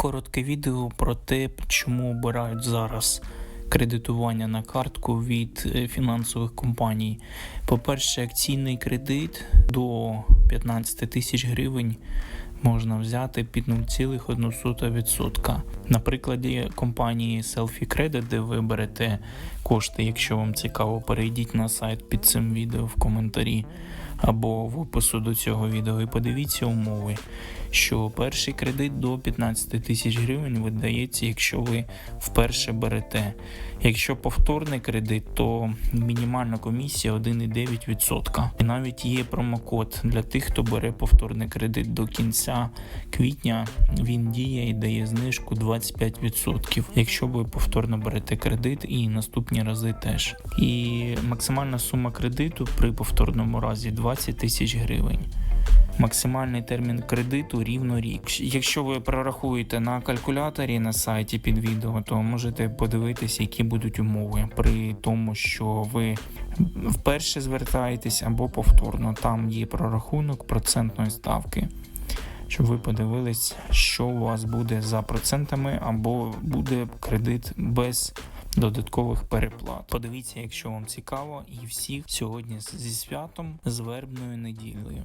Коротке відео про те, чому обирають зараз кредитування на картку від е, фінансових компаній. По-перше, акційний кредит до 15 тисяч гривень можна взяти під 0,1%. На прикладі компанії Selfie Credit, де ви берете кошти, якщо вам цікаво, перейдіть на сайт під цим відео в коментарі або в опису до цього відео і подивіться умови, що перший кредит до 15 тисяч гривень видається, якщо ви вперше берете. Якщо повторний кредит, то мінімальна комісія 1,9%. І навіть є промокод для тих, хто бере повторний кредит до кінця квітня. Він діє і дає знижку 25%. Якщо ви повторно берете кредит і наступні рази теж. І максимальна сума кредиту при повторному разі 20 тисяч гривень. Максимальний термін кредиту рівно рік. Якщо ви прорахуєте на калькуляторі на сайті під відео, то можете подивитися, які будуть умови при тому, що ви вперше звертаєтесь або повторно. Там є прорахунок процентної ставки. Щоб ви подивились, що у вас буде за процентами, або буде кредит без додаткових переплат. Подивіться, якщо вам цікаво, і всіх сьогодні зі святом з вербною неділею.